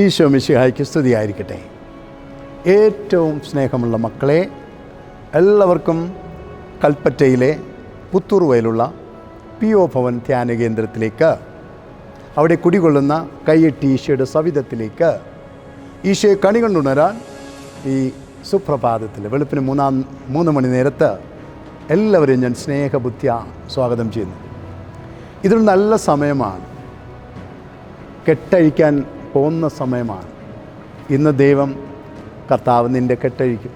ഈശോ മിശിഹായ്ക്ക് സ്തുതിയായിരിക്കട്ടെ. ഏറ്റവും സ്നേഹമുള്ള മക്കളെ എല്ലാവർക്കും കൽപ്പറ്റയിലെ പുത്തൂർ വയലുള്ള പി ഒ ഭവൻ ധ്യാന കേന്ദ്രത്തിലേക്ക് അവിടെ കുടികൊള്ളുന്ന കയ്യെട്ടി ഈശോയുടെ സവിധത്തിലേക്ക് ഈശോയെ കണി കൊണ്ടുണരാൻ ഈ സുപ്രഭാതത്തിൽ വെളുപ്പിന് മൂന്നാം മൂന്ന് മണി നേരത്ത് എല്ലാവരെയും ഞാൻ സ്നേഹബുദ്ധിയ സ്വാഗതം ചെയ്യുന്നു. ഇതൊരു നല്ല സമയമാണ്. കെട്ടഴിക്കാൻ പോകുന്ന സമയമാണ്. ഇന്ന് ദൈവം കർത്താവ് നിന്റെ കെട്ടഴിക്കും.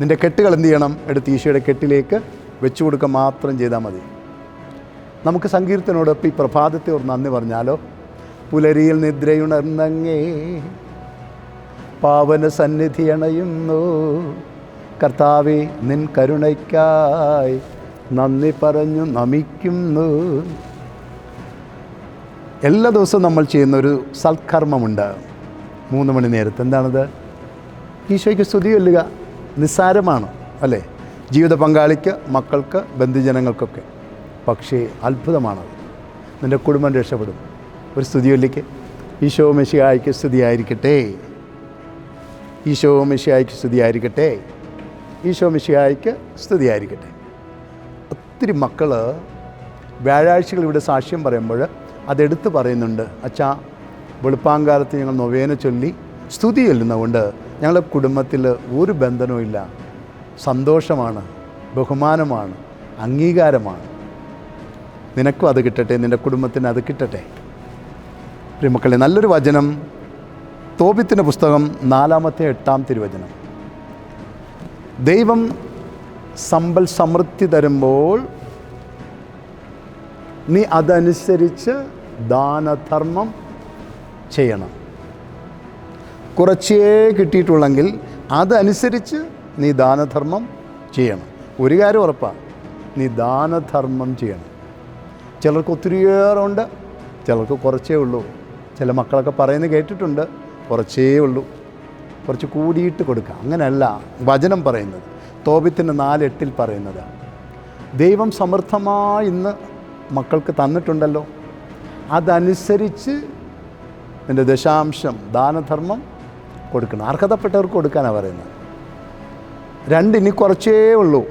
നിന്റെ കെട്ടുകൾ എന്ത് ചെയ്യണം? എടുത്ത് ഈശോയുടെ കെട്ടിലേക്ക് വെച്ചു കൊടുക്കുക മാത്രം ചെയ്താൽ മതി. നമുക്ക് സങ്കീർത്തനോടൊപ്പം ഈ പ്രഭാതത്തെ ഒരു നന്ദി പറഞ്ഞാലോ? പുലരിയിൽ നിദ്രയുണർന്നങ്ങേ പാവന സന്നിധി അണയുന്നു. കർത്താവെ നിൻ കരുണയ്ക്കായി നന്ദി പറഞ്ഞു നമിക്കുന്നു. എല്ലാ ദിവസവും നമ്മൾ ചെയ്യുന്ന ഒരു സൽക്കർമ്മമുണ്ട്. മൂന്ന് മണി നേരത്ത്. എന്താണത്? ഈശോയ്ക്ക് സ്തുതി ചൊല്ലുക. നിസ്സാരമാണ് അല്ലേ? ജീവിത പങ്കാളിക്ക് മക്കൾക്ക് ബന്ധുജനങ്ങൾക്കൊക്കെ. പക്ഷേ അത്ഭുതമാണത്. നിന്റെ കുടുംബം രക്ഷപ്പെടും. ഒരു സ്തുതി ചൊല്ലിക്ക്. ഈശോ മെസ്സിയായിക്ക് സ്തുതിയായിരിക്കട്ടെ. ഈശോ മെസ്സിയായിക്ക് സ്തുതിയായിരിക്കട്ടെ. ഈശോ മെഷിയായിക്ക് സ്തുതിയായിരിക്കട്ടെ. ഒത്തിരി മക്കൾ വ്യാഴാഴ്ചകൾ ഇവിടെ സാക്ഷ്യം പറയുമ്പോൾ അതെടുത്ത് പറയുന്നുണ്ട് അച്ഛാ വെളുപ്പാങ്കാലത്ത് ഞങ്ങൾ നൊവേന ചൊല്ലി സ്തുതി ചൊല്ലുന്നതുകൊണ്ട് ഞങ്ങളുടെ കുടുംബത്തിൽ ഒരു ബന്ധനവും ഇല്ല. സന്തോഷമാണ് ബഹുമാനമാണ് അംഗീകാരമാണ്. നിനക്കും അത് കിട്ടട്ടെ നിന്റെ കുടുംബത്തിന് അത് കിട്ടട്ടെ. പ്രിയമക്കളെ നല്ലൊരു വചനം. തോപിത്തിന്റെ പുസ്തകം നാലാമത്തെ എട്ടാം തിരുവചനം. ദൈവം സമ്പൽ സമൃദ്ധി തരുമ്പോൾ നീ അതനുസരിച്ച് ദാനധർമ്മം ചെയ്യണം. കുറച്ചേ കിട്ടിയിട്ടുള്ളെങ്കിൽ അതനുസരിച്ച് നീ ദാനധർമ്മം ചെയ്യണം. ഒരു കാര്യം ഉറപ്പാണ് നീ ദാനധർമ്മം ചെയ്യണം. ചിലർക്ക് ഒത്തിരിയേറെ ഉണ്ട് ചിലർക്ക് കുറച്ചേ ഉള്ളൂ. ചില മക്കളൊക്കെ പറയുന്നത് കേട്ടിട്ടുണ്ട് കുറച്ചേ ഉള്ളൂ. കുറച്ച് കൂടിയിട്ട് കൊടുക്കുക. അങ്ങനെയല്ല വചനം പറയുന്നത്. തോപിത്തിന്റെ നാലെട്ടിൽ പറയുന്നത്. ദൈവം സമൃദ്ധമായി ഇന്ന് മക്കൾക്ക് തന്നിട്ടുണ്ടല്ലോ. അതനുസരിച്ച് എന്റെ ദശാംശം ദാനധർമ്മം കൊടുക്കണം. അർഹതപ്പെട്ടവർക്ക് കൊടുക്കാനാണ് പറയുന്നത്. രണ്ട് ഇനി കുറച്ചേ ഉള്ളൂ.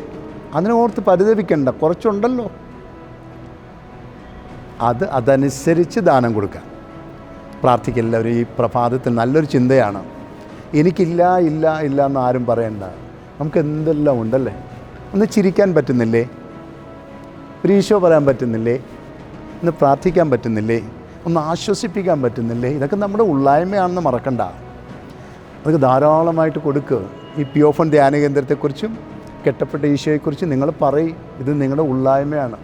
അതിനെ ഓർത്ത് പരിതപിക്കണ്ട. കുറച്ചുണ്ടല്ലോ. അത് അതനുസരിച്ച് ദാനം പ്രാർത്ഥിക്കുക. ഒരു ഈ പ്രഭാതത്തിൽ നല്ലൊരു ചിന്തയാണ്. എനിക്കില്ല ഇല്ല ഇല്ല എന്ന് ആരും പറയണ്ട. നമുക്ക് എന്തെല്ലാം ഉണ്ടല്ലേ? ഒന്ന് ചിരിക്കാൻ പറ്റുന്നില്ലേ? ഒരു ഈശോ പറയാൻ പറ്റുന്നില്ലേ? ഒന്ന് പ്രാർത്ഥിക്കാൻ പറ്റുന്നില്ലേ? ഒന്ന് ആശ്വസിപ്പിക്കാൻ പറ്റുന്നില്ലേ? ഇതൊക്കെ നമ്മുടെ ഉള്ളായ്മയാണെന്ന് മറക്കണ്ട. അതൊക്കെ ധാരാളമായിട്ട് കൊടുക്കുക ഈ പി ഓഫൺ ധ്യാന കേന്ദ്രത്തെക്കുറിച്ചും കെട്ടപ്പെട്ട ഈശോയെക്കുറിച്ചും നിങ്ങൾ പറയും. ഇത് നിങ്ങളുടെ ഉള്ളായ്മയാണ്.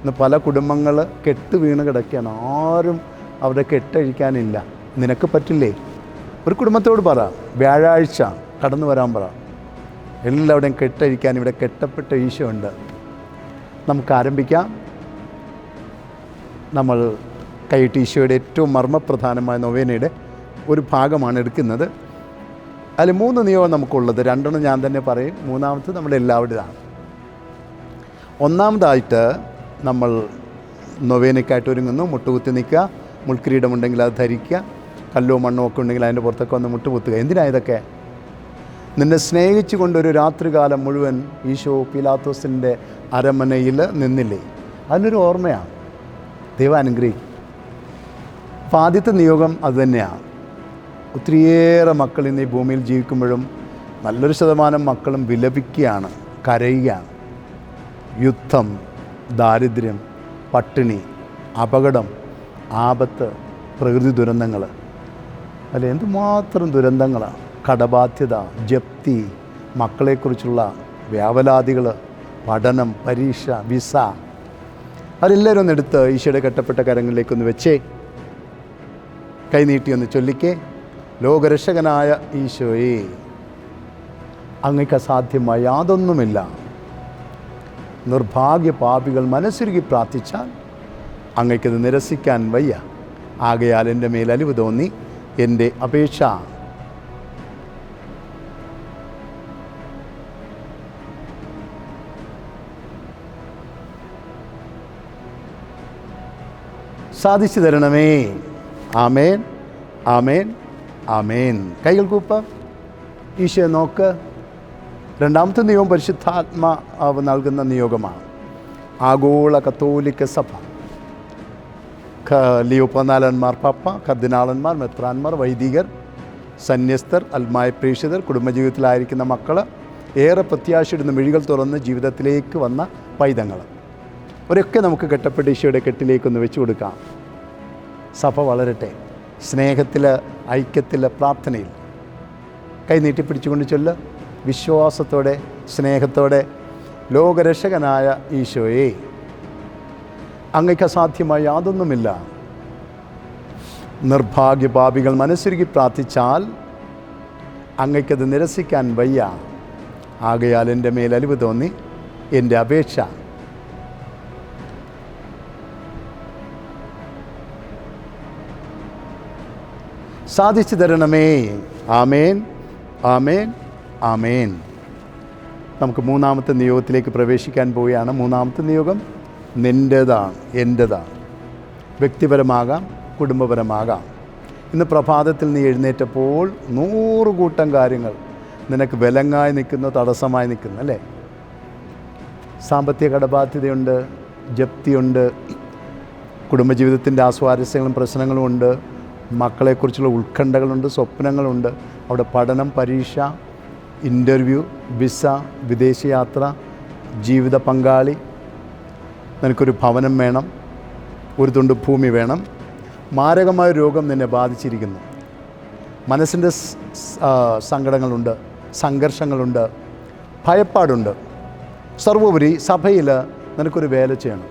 ഇന്ന് പല കുടുംബങ്ങൾ കെട്ട് വീണ് കിടക്കുകയാണ്. ആരും അവരുടെ കെട്ടഴിക്കാനില്ല. നിനക്ക് പറ്റില്ലേ? ഒരു കുടുംബത്തോട് പറ. വ്യാഴാഴ്ച കടന്നു വരാൻ പറ. എല്ലാവരുടെയും കെട്ടഴിക്കാൻ ഇവിടെ കെട്ടപ്പെട്ട ഈശോ ഉണ്ട്. നമുക്ക് ആരംഭിക്കാം. നമ്മൾ കൈയിട്ട് ഈശോയുടെ ഏറ്റവും മർമ്മപ്രധാനമായ നൊവേനയുടെ ഒരു ഭാഗമാണ് എടുക്കുന്നത്. അതിൽ മൂന്ന് നിയമം നമുക്കുള്ളത്. രണ്ടെണ്ണം ഞാൻ തന്നെ പറയും. മൂന്നാമത് നമ്മുടെ എല്ലാവരുടെതാണ്. ഒന്നാമതായിട്ട് നമ്മൾ നൊവേനയ്ക്കായിട്ട് ഒരുങ്ങുന്നു. മുട്ടുകുത്തി നിൽക്കുക. മുൾക്കിരീടമുണ്ടെങ്കിൽ അത് ധരിക്കുക. കല്ലോ മണ്ണോ ഒക്കെ ഉണ്ടെങ്കിൽ അതിന്റെ പുറത്തൊക്കെ വന്ന് മുട്ടുകുത്തുക. എന്തിനാ ഇതൊക്കെ? നിന്നെ സ്നേഹിച്ചു കൊണ്ടൊരു രാത്രികാലം മുഴുവൻ ഈശോ പിലാത്തോസിന്റെ അരമനയിൽ നിന്നില്ലേ? അതിനൊരു ഓർമ്മയാണ്. ദൈവം അനുഗ്രഹിക്കും. അപ്പോൾ ആദ്യത്തെ നിയോഗം അതുതന്നെയാണ് ഒത്തിരിയേറെ മക്കൾ ഇന്ന് ഈ ഭൂമിയിൽ ജീവിക്കുമ്പോഴും നല്ലൊരു ശതമാനം മക്കളും വിലപിക്കുകയാണ് കരയുകയാണ്. യുദ്ധം ദാരിദ്ര്യം പട്ടിണി അപകടം ആപത്ത് പ്രകൃതി ദുരന്തങ്ങൾ അല്ല എന്തുമാത്രം ദുരന്തങ്ങളാണ്? കടബാധ്യത ജപ്തി മക്കളെക്കുറിച്ചുള്ള വ്യാവലാതികൾ പഠനം പരീക്ഷ വിസ അവരെല്ലാവരും ഒന്ന് എടുത്ത് ഈശോയുടെ കെട്ടപ്പെട്ട കരങ്ങളിലേക്കൊന്ന് വെച്ചേ. കൈനീട്ടി ഒന്ന് ചൊല്ലിക്കേ. ലോകരക്ഷകനായ ഈശോയെ അങ്ങക്ക് അസാധ്യമായ യാതൊന്നുമില്ല. നിർഭാഗ്യ പാപികൾ മനസ്സുരുകി പ്രാർത്ഥിച്ചാൽ അങ്ങയ്ക്കത് നിരസിക്കാൻ വയ്യ. ആകയാൽ എന്റെ മേൽ അലിവ് തോന്നി എന്റെ അപേക്ഷ സാധിച്ചു തരണമേ. ആമേൻ. ആമേൻ. ആമേൻ. കൈകൾ കൂപ്പ. ഈശോ നോക്ക്. രണ്ടാമത്തെ നിയോഗം പരിശുദ്ധാത്മാവ് നൽകുന്ന നിയോഗമാണ്. ആഗോള കത്തോലിക്ക സഭ. ലിയോ പതിനാലന്മാർ പപ്പ കർദിനാളന്മാർ മെത്രാന്മാർ വൈദികർ സന്യസ്തർ അൽമായ പ്രേക്ഷിതർ കുടുംബജീവിതത്തിലായിരിക്കുന്ന മക്കൾ ഏറെ പ്രത്യാശയിടുന്ന മിഴികൾ തുറന്ന് ജീവിതത്തിലേക്ക് വന്ന പൈതങ്ങൾ അവരൊക്കെ നമുക്ക് കെട്ടപ്പെട്ട ഈശോയുടെ കെട്ടിലേക്കൊന്ന് വെച്ചു കൊടുക്കാം. സഭ വളരട്ടെ. സ്നേഹത്തിൽ ഐക്യത്തിൽ പ്രാർത്ഥനയിൽ. കൈ നീട്ടിപ്പിടിച്ചുകൊണ്ട് ചൊല്ല. വിശ്വാസത്തോടെ സ്നേഹത്തോടെ. ലോകരക്ഷകനായ ഈശോയെ. അങ്ങയ്ക്ക് അസാധ്യമായ യാതൊന്നുമില്ല. നിർഭാഗ്യപാപികൾ മനസ്സുരുകി പ്രാർത്ഥിച്ചാൽ അങ്ങയ്ക്കത് നിരസിക്കാൻ വയ്യ. ആകയാൽ എന്റെ മേൽ അലിവ് തോന്നി. എന്റെ അപേക്ഷ സാധിച്ചു തരണമേ. ആമേൻ. ആമേൻ. ആമേൻ. നമുക്ക് മൂന്നാമത്തെ നിയോഗത്തിലേക്ക് പ്രവേശിക്കാൻ പോവുകയാണ്. മൂന്നാമത്തെ നിയോഗം നിന്റെതാണ് എന്റെതാണ് വ്യക്തിപരമാകാം കുടുംബപരമാകാം. ഇന്ന് പ്രഭാതത്തിൽ നീ എഴുന്നേറ്റപ്പോൾ നൂറ് കൂട്ടം കാര്യങ്ങൾ നിനക്ക് വിലങ്ങായി നിൽക്കുന്ന തടസ്സമായി നിൽക്കുന്നു അല്ലേ? സാമ്പത്തിക കടബാധ്യതയുണ്ട് ജപ്തിയുണ്ട് കുടുംബജീവിതത്തിന്റെ ആസ്വാരസ്യങ്ങളും പ്രശ്നങ്ങളും ഉണ്ട്. മക്കളെക്കുറിച്ചുള്ള ഉത്കണ്ഠകളുണ്ട് സ്വപ്നങ്ങളുണ്ട്. അവിടെ പഠനം പരീക്ഷ ഇന്റർവ്യൂ വിസ വിദേശയാത്ര ജീവിത പങ്കാളി. നിനക്കൊരു ഭവനം വേണം ഒരു തുണ്ട് ഭൂമി വേണം. മാരകമായ രോഗം നിന്നെ ബാധിച്ചിരിക്കുന്നു. മനസ്സിന്റെ സങ്കടങ്ങളുണ്ട് സംഘർഷങ്ങളുണ്ട് ഭയപ്പാടുണ്ട്. സർവോപരി സഭയിൽ നിനക്കൊരു വേല ചെയ്യണം.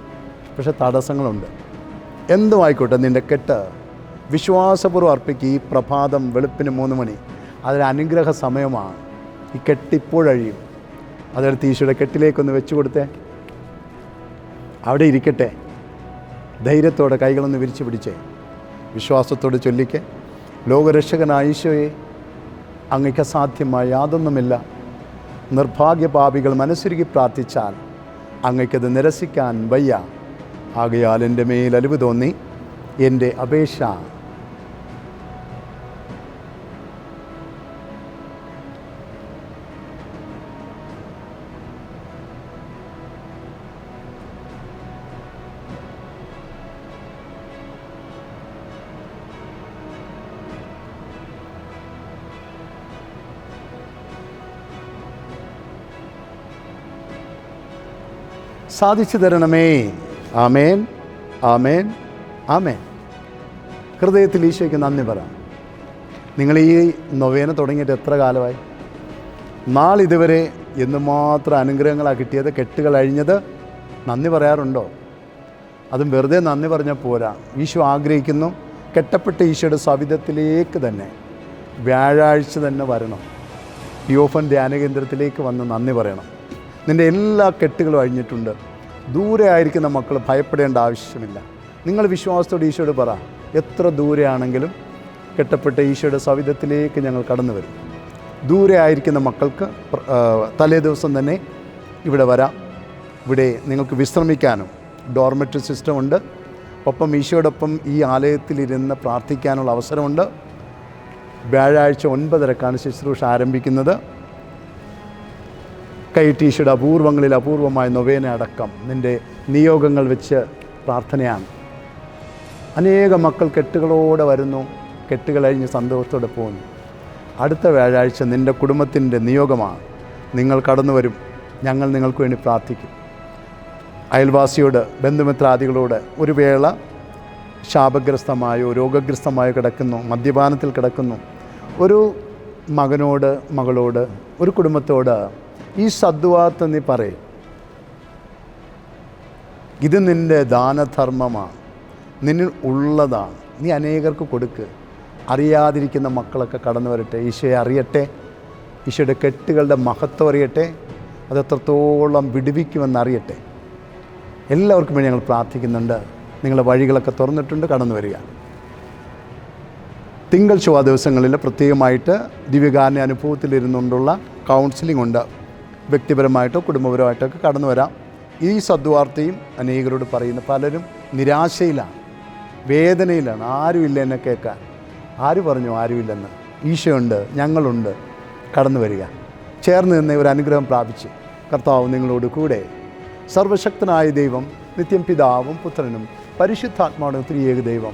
പക്ഷെ തടസ്സങ്ങളുണ്ട്. എന്തുമായിക്കോട്ടെ നിന്റെ കെട്ട് വിശ്വാസപൂർവം അർപ്പിക്കുക ഈ പ്രഭാതം വെളുപ്പിന് മൂന്ന് മണി. അതൊരു അനുഗ്രഹ സമയമാണ്. ഈ കെട്ടിപ്പോഴഴിയും. അതെടുത്ത് ഈശോയുടെ കെട്ടിലേക്കൊന്ന് വെച്ചു കൊടുത്തേ. അവിടെ ഇരിക്കട്ടെ. ധൈര്യത്തോടെ കൈകളൊന്ന് വിരിച്ചു പിടിച്ചേ. വിശ്വാസത്തോടെ ചൊല്ലിക്കെ. ലോകരക്ഷകനായ ഈശോയെ അങ്ങയ്ക്ക് അസാധ്യമായ യാതൊന്നുമില്ല. നിർഭാഗ്യപാപികൾ മനസ്സുരുകി പ്രാർത്ഥിച്ചാൽ അങ്ങയ്ക്കത് നിരസിക്കാൻ വയ്യ. ആകയാൽ എന്റെ മേൽ അലിവ് തോന്നി. എന്റെ അപേക്ഷ സാധിച്ചു തരണമേ. ആമേൻ. ആമേൻ. ആമേൻ. ഹൃദയത്തിൽ ഈശോയ്ക്ക് നന്ദി പറ നിങ്ങൾ ഈ നൊവേന തുടങ്ങിയിട്ട് എത്ര കാലമായി? നാളിതുവരെ എന്തുമാത്രം അനുഗ്രഹങ്ങളാണ് കിട്ടിയത് കെട്ടുകൾ അഴിഞ്ഞത്? നന്ദി പറയാറുണ്ടോ? അതും വെറുതെ നന്ദി പറഞ്ഞാൽ പോരാ. ഈശോ ആഗ്രഹിക്കുന്നു കെട്ടപ്പെട്ട ഈശോയുടെ സവിധത്തിലേക്ക് തന്നെ വ്യാഴാഴ്ച തന്നെ വരണം. യോഫൻ ധ്യാന കേന്ദ്രത്തിലേക്ക് വന്ന് നന്ദി പറയണം. നിന്റെ എല്ലാ കെട്ടുകളും അഴിഞ്ഞിട്ടുണ്ട്. ദൂരെ ആയിരിക്കുന്ന മക്കൾ ഭയപ്പെടേണ്ട ആവശ്യമില്ല. നിങ്ങൾ വിശ്വാസത്തോടെ ഈശോയോട് പറ എത്ര ദൂരെയാണെങ്കിലും കെട്ടപ്പെട്ട ഈശോയുടെ സവിധത്തിലേക്ക് ഞങ്ങൾ കടന്നു വരും. ദൂരെ ആയിരിക്കുന്ന മക്കൾക്ക് തലേ ദിവസം തന്നെ ഇവിടെ വരാം. ഇവിടെ നിങ്ങൾക്ക് വിശ്രമിക്കാനും ഡോർമെറ്ററി സിസ്റ്റം ഉണ്ട്. ഒപ്പം ഈശോയോടൊപ്പം ഈ ആലയത്തിലിരുന്ന് പ്രാർത്ഥിക്കാനുള്ള അവസരമുണ്ട്. വ്യാഴാഴ്ച ഒൻപതരക്കാണ് ശുശ്രൂഷ ആരംഭിക്കുന്നത്. കൈ ടീഷയുടെ അപൂർവങ്ങളിൽ അപൂർവമായ നൊവേന അടക്കം നിന്റെ നിയോഗങ്ങൾ വെച്ച് പ്രാർത്ഥനയാണ്. അനേക മക്കൾ കെട്ടുകളോടെ വരുന്നു കെട്ടുകളഴിഞ്ഞ് സന്തോഷത്തോടെ പോകുന്നു. അടുത്ത വ്യാഴാഴ്ച നിന്റെ കുടുംബത്തിന്റെ നിയോഗമാണ്. നിങ്ങൾ കടന്നു വരും. ഞങ്ങൾ നിങ്ങൾക്ക് വേണ്ടി പ്രാർത്ഥിക്കും. അയൽവാസിയോട് ബന്ധുമിത്രാദികളോട് ഒരു വേള ശാപഗ്രസ്തമായോ രോഗഗ്രസ്തമായോ കിടക്കുന്നു മദ്യപാനത്തിൽ കിടക്കുന്നു. ഒരു മകനോട് മകളോട് ഒരു കുടുംബത്തോട് ഈ സദ്വാത്ത് നീ പറയും. ഇത് നിന്റെ ദാനധർമ്മമാണ്. നിന്നിൽ ഉള്ളതാണ്. നീ അനേകർക്ക് കൊടുക്ക്. അറിയാതിരിക്കുന്ന മക്കളൊക്കെ കടന്നു വരട്ടെ. ഈശോയെ അറിയട്ടെ. ഈശോയുടെ കെട്ടുകളുടെ മഹത്വം അറിയട്ടെ. അത് എത്രത്തോളം വിടുവിക്കുമെന്ന് അറിയട്ടെ. എല്ലാവർക്കും വേണ്ടി ഞങ്ങൾ പ്രാർത്ഥിക്കുന്നുണ്ട്. നിങ്ങളുടെ വഴികളൊക്കെ തുറന്നിട്ടുണ്ട്. കടന്നു വരിക. തിങ്കൾ ചൊവ്വ ദിവസങ്ങളിൽ പ്രത്യേകമായിട്ട് ദിവ്യകാരന്റെ അനുഭവത്തിലിരുന്നുകൊണ്ടുള്ള കൗൺസിലിംഗ് ഉണ്ട്. വ്യക്തിപരമായിട്ടോ കുടുംബപരമായിട്ടോ ഒക്കെ കടന്നു വരാം. ഈ സദ്വാർത്തയും അനേകരോട് പറയുന്ന പലരും നിരാശയിലാണ് വേദനയിലാണ്. ആരുമില്ല എന്നെ കേൾക്കാൻ. ആര് പറഞ്ഞു ആരുമില്ലെന്ന്? ഈശോയുണ്ട് ഞങ്ങളുണ്ട്. കടന്നു വരിക. ചേർന്ന് നിന്ന് ഒരു അനുഗ്രഹം പ്രാപിച്ച് കർത്താവ് നിങ്ങളോട് കൂടെ. സർവശക്തനായ ദൈവം നിത്യം പിതാവും പുത്രനും പരിശുദ്ധാത്മാവും ത്രിയേക ദൈവം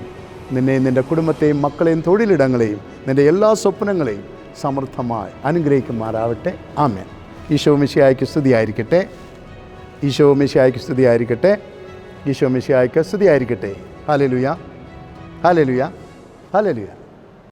നിന്നെയും നിന്റെ കുടുംബത്തെയും മക്കളെയും തൊഴിലിടങ്ങളെയും നിന്റെ എല്ലാ സ്വപ്നങ്ങളെയും സമൃദ്ധമായി അനുഗ്രഹിക്കുമാറാവട്ടെ. ആമേൻ. ഈശോ മിശിയായ്ക്ക് സ്തുതിയായിരിക്കട്ടെ. ഈശോ മിശിയായ്ക്ക് സ്തുതിയായിരിക്കട്ടെ. ഈശോ മിശിയായ്ക്ക് സ്തുതിയായിരിക്കട്ടെ. ഹാലലുയ ഹാലലുയ ഹാലലുയ